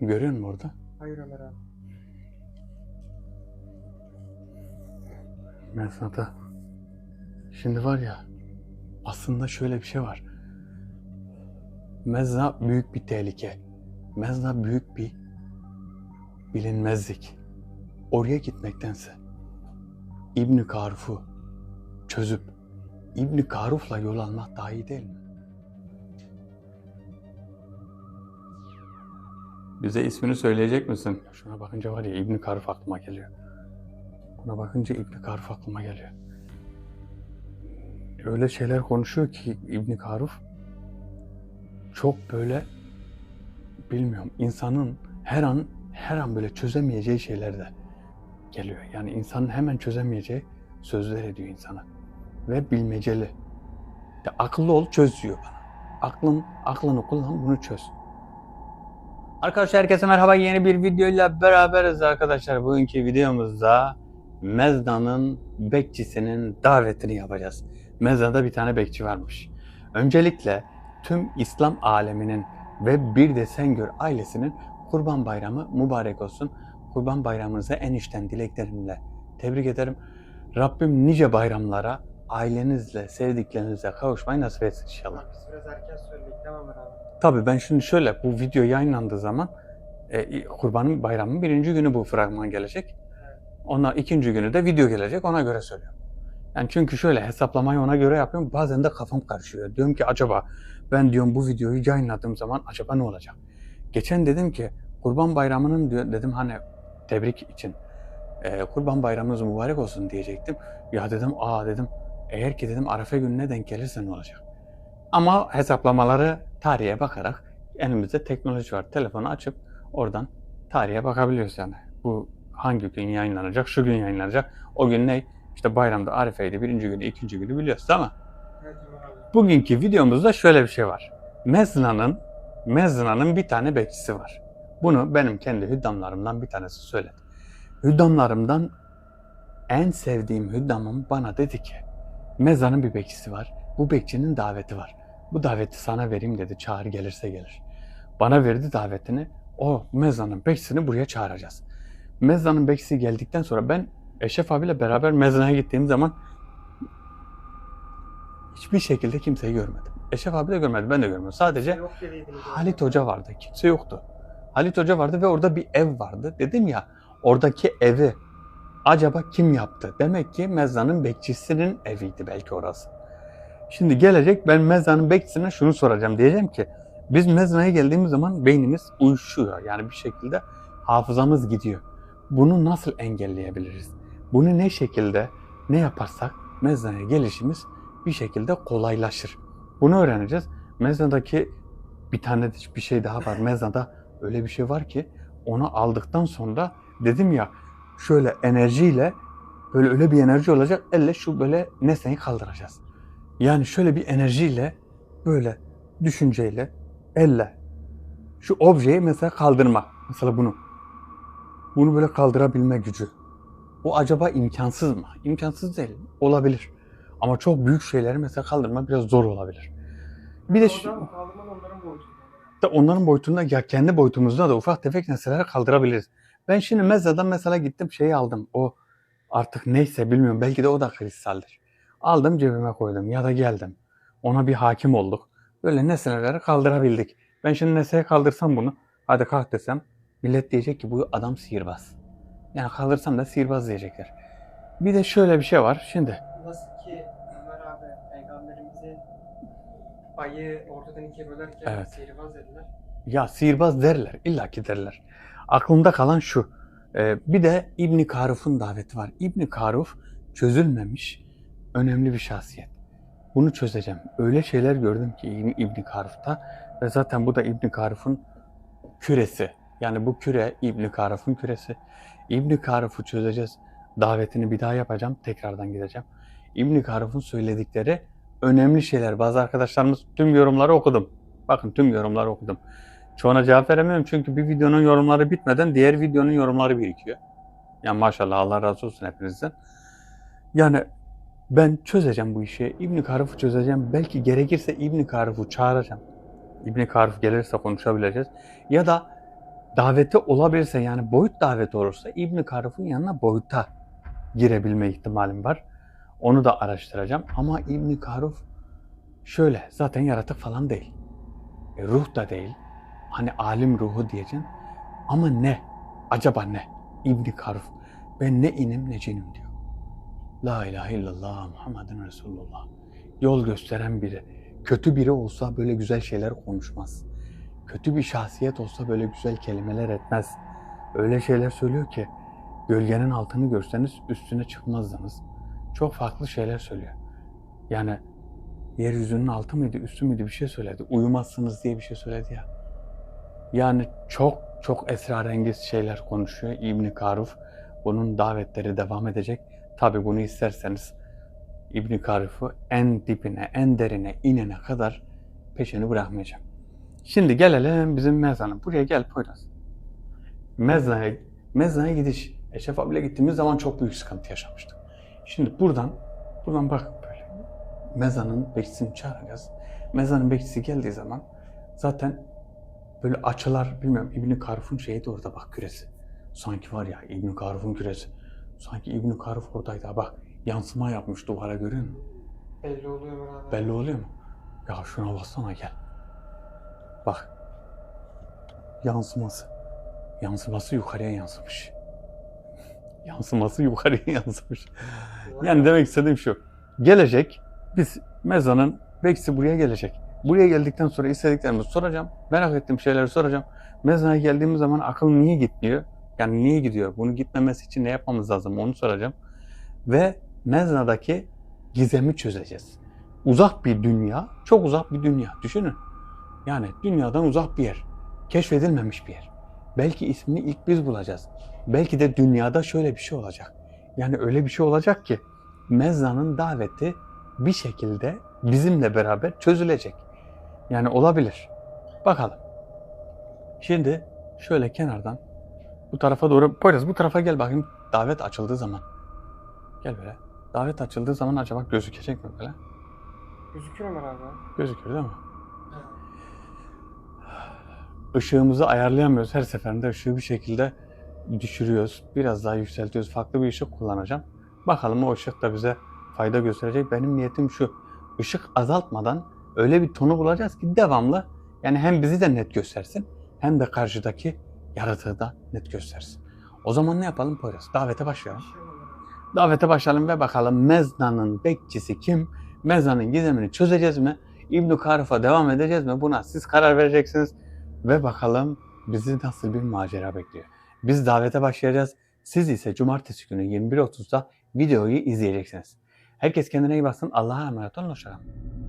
Görüyor musun orada? Hayır Ömer abi. Mesnat'a. Şimdi var ya aslında şöyle bir şey var. Mezna büyük bir tehlike. Mezna büyük bir bilinmezlik. Oraya gitmektense İbni Karuf'u çözüp İbni Karuf'la yol almak daha iyi değil mi? Bize ismini söyleyecek misin? Şuna bakınca var ya İbni Karuf aklıma geliyor. Buna bakınca İbni Karuf aklıma geliyor. Öyle şeyler konuşuyor ki İbni Karuf çok böyle bilmiyorum insanın her an her an böyle çözemeyeceği şeyler de geliyor. Yani insanın hemen çözemeyeceği sözler ediyor insana. Ve bilmeceli. De akıllı ol çöz diyor bana. Aklın, aklını kullan bunu çöz. Arkadaşlar herkese merhaba. Yeni bir videoyla beraberiz arkadaşlar. Bugünkü videomuzda Mezda'nın bekçisinin davetini yapacağız. Mezda'da bir tane bekçi varmış. Öncelikle tüm İslam aleminin ve bir de Sengör ailesinin Kurban Bayramı mübarek olsun. Kurban Bayramınıza en içten dileklerimle tebrik ederim. Rabbim nice bayramlara ailenizle, sevdiklerinizle kavuşmayı nasip etsin inşallah. Biz biraz erken söyledik Ömer abi? Tabii ben şimdi şöyle bu video yayınlandığı zaman e, Kurbanın Bayramı'nın birinci günü bu fragman gelecek. Ona ikinci günü de video gelecek ona göre söylüyorum. Yani çünkü şöyle hesaplamayı ona göre yapıyorum. Bazen de kafam karışıyor. Diyorum ki acaba ben diyorum bu videoyu yayınladığım zaman acaba ne olacak? Geçen dedim ki Kurban Bayramı'nın diyor, dedim hani tebrik için e, Kurban Bayramınız mübarek olsun diyecektim. Ya dedim aa dedim eğer ki dedim Arefe gününe denk gelirse ne olacak? Ama hesaplamaları tarihe bakarak elimizde teknoloji var. Telefonu açıp oradan tarihe bakabiliyoruz yani. Bu hangi gün yayınlanacak, şu gün yayınlanacak. O gün ne? İşte bayramda Arife'ydi, birinci günü, ikinci günü biliyoruz değil mi? Evet. Bugünkü videomuzda şöyle bir şey var. Mezna'nın Mezna'nın bir tane bekçisi var. Bunu benim kendi hüddamlarımdan bir tanesi söyledi. Hüddamlarımdan en sevdiğim hüddamım bana dedi ki Mezanın bir bekçisi var. Bu bekçinin daveti var. Bu daveti sana vereyim dedi. Çağır gelirse gelir. Bana verdi davetini. O mezanın bekçisini buraya çağıracağız. Mezanın bekçisi geldikten sonra ben Eşref abiyle beraber mezanaya gittiğim zaman hiçbir şekilde kimseyi görmedim. Eşref abi de görmedi, ben de görmedim. Sadece. Halit Hoca vardı. Kimse yoktu. Halit Hoca vardı ve orada bir ev vardı. Dedim ya oradaki evi acaba kim yaptı? Demek ki Mezza'nın bekçisinin eviydi belki orası. Şimdi gelecek ben Mezza'nın bekçisine şunu soracağım. Diyeceğim ki biz Mezza'ya geldiğimiz zaman beynimiz uyuşuyor. Yani bir şekilde hafızamız gidiyor. Bunu nasıl engelleyebiliriz? Bunu ne şekilde ne yaparsak Mezza'ya gelişimiz bir şekilde kolaylaşır. Bunu öğreneceğiz. Mezza'daki bir tane bir şey daha var. Mezza'da öyle bir şey var ki onu aldıktan sonra dedim ya şöyle enerjiyle böyle öyle bir enerji olacak. Elle şu böyle nesneyi kaldıracağız. Yani şöyle bir enerjiyle böyle düşünceyle elle şu objeyi mesela kaldırma. Mesela bunu. Bunu böyle kaldırabilme gücü. Bu acaba imkansız mı? İmkansız değil. Olabilir. Ama çok büyük şeyleri mesela kaldırma biraz zor olabilir. Bir de şu, onların boyutu. da onların boyutunda ya kendi boyutumuzda da ufak tefek nesneleri kaldırabiliriz. Ben şimdi mezzadan mesela gittim şeyi aldım. O artık neyse bilmiyorum belki de o da kristaldir. Aldım cebime koydum ya da geldim. Ona bir hakim olduk. Böyle nesneleri kaldırabildik. Ben şimdi nesneye kaldırsam bunu hadi kalk desem millet diyecek ki bu adam sihirbaz. Yani kaldırsam da sihirbaz diyecekler. Bir de şöyle bir şey var. Şimdi Nasıl ki Ömer abi peygamberimize ayı ortadan ikiye bölerken Evet. sihirbaz dediler. Ya sihirbaz derler, illaki derler. Aklımda kalan şu. e, bir de İbni Karuf'un daveti var. İbni Karuf çözülmemiş önemli bir şahsiyet. Bunu çözeceğim. Öyle şeyler gördüm ki İbni Karuf'ta ve zaten bu da İbni Karuf'un küresi. Yani bu küre İbni Karuf'un küresi. İbni Karuf'u çözeceğiz. Davetini bir daha yapacağım. Tekrardan gideceğim. İbni Karuf'un söyledikleri önemli şeyler. Bazı arkadaşlarımız tüm yorumları okudum. Bakın tüm yorumları okudum. Çoğuna cevap veremiyorum çünkü bir videonun yorumları bitmeden diğer videonun yorumları birikiyor. Yani maşallah Allah razı olsun hepinizden. Yani ben çözeceğim bu işi. İbn Karuf'u çözeceğim. Belki gerekirse İbn Karuf'u çağıracağım. İbn Karuf gelirse konuşabileceğiz. Ya da daveti olabilirse yani boyut daveti olursa İbn Karuf'un yanına boyuta girebilme ihtimalim var. Onu da araştıracağım. Ama İbn Karuf şöyle zaten yaratık falan değil. E, ruh da değil. Hani alim ruhu diyeceksin. Ama ne? Acaba ne? İbn Karuf. Ben ne inim ne cinim diyor. La ilahe illallah Muhammedun Resulullah. Yol gösteren biri. Kötü biri olsa böyle güzel şeyler konuşmaz. Kötü bir şahsiyet olsa böyle güzel kelimeler etmez. Öyle şeyler söylüyor ki gölgenin altını görseniz üstüne çıkmazdınız. Çok farklı şeyler söylüyor. Yani yeryüzünün altı mıydı, üstü müydü bir şey söyledi. Uyumazsınız diye bir şey söyledi ya. Yani çok çok esrarengiz şeyler konuşuyor İbni Karuf. Bunun davetleri devam edecek. Tabi bunu isterseniz İbni Karuf'u en dibine, en derine inene kadar peşini bırakmayacağım. Şimdi gelelim bizim mezana. Buraya gel Poyraz. Mezraya, mezraya gidiş. Eşref abiyle gittiğimiz zaman çok büyük sıkıntı yaşamıştık. Şimdi buradan, buradan bak böyle. Mezanın bekçisini çağıracağız. Mezanın bekçisi geldiği zaman zaten böyle açılar, bilmiyorum İbni Karuf'un şeyi de orada bak küresi. Sanki var ya İbni Karuf'un küresi. Sanki İbni Karuf oradaydı. Bak yansıma yapmış duvara görüyor musun? Belli oluyor abi. Belli oluyor mu? Ya şuna baksana gel. Bak. Yansıması. Yansıması yukarıya yansımış. Yansıması yukarıya yansımış. Yani demek istediğim şu. Gelecek. Biz mezanın bekçisi buraya gelecek. Buraya geldikten sonra istediklerimi soracağım. Merak ettiğim şeyleri soracağım. Mezana geldiğimiz zaman akıl niye gitmiyor? Yani niye gidiyor? Bunu gitmemesi için ne yapmamız lazım? Onu soracağım. Ve mezanadaki gizemi çözeceğiz. Uzak bir dünya, çok uzak bir dünya. Düşünün. Yani dünyadan uzak bir yer. Keşfedilmemiş bir yer. Belki ismini ilk biz bulacağız. Belki de dünyada şöyle bir şey olacak. Yani öyle bir şey olacak ki Mezza'nın daveti bir şekilde bizimle beraber çözülecek. Yani olabilir. Bakalım. Şimdi şöyle kenardan bu tarafa doğru Poyraz bu tarafa gel bakayım davet açıldığı zaman. Gel böyle. Davet açıldığı zaman acaba gözükecek mi böyle? Gözüküyor abi. Gözüküyor değil mi? Işığımızı ayarlayamıyoruz. Her seferinde ışığı bir şekilde düşürüyoruz. Biraz daha yükseltiyoruz. Farklı bir ışık kullanacağım. Bakalım o ışık da bize fayda gösterecek. Benim niyetim şu. Işık azaltmadan öyle bir tonu bulacağız ki devamlı yani hem bizi de net göstersin hem de karşıdaki yaratığı da net göstersin. O zaman ne yapalım Poyraz? Davete başlayalım. Davete başlayalım ve bakalım Mezna'nın bekçisi kim? Mezna'nın gizemini çözeceğiz mi? İbn Karuf'a devam edeceğiz mi? Buna siz karar vereceksiniz. Ve bakalım bizi nasıl bir macera bekliyor. Biz davete başlayacağız. Siz ise cumartesi günü 21.30'da videoyu izleyeceksiniz. Herkes kendine iyi baksın. Allah'a emanet olun. Hoşçakalın.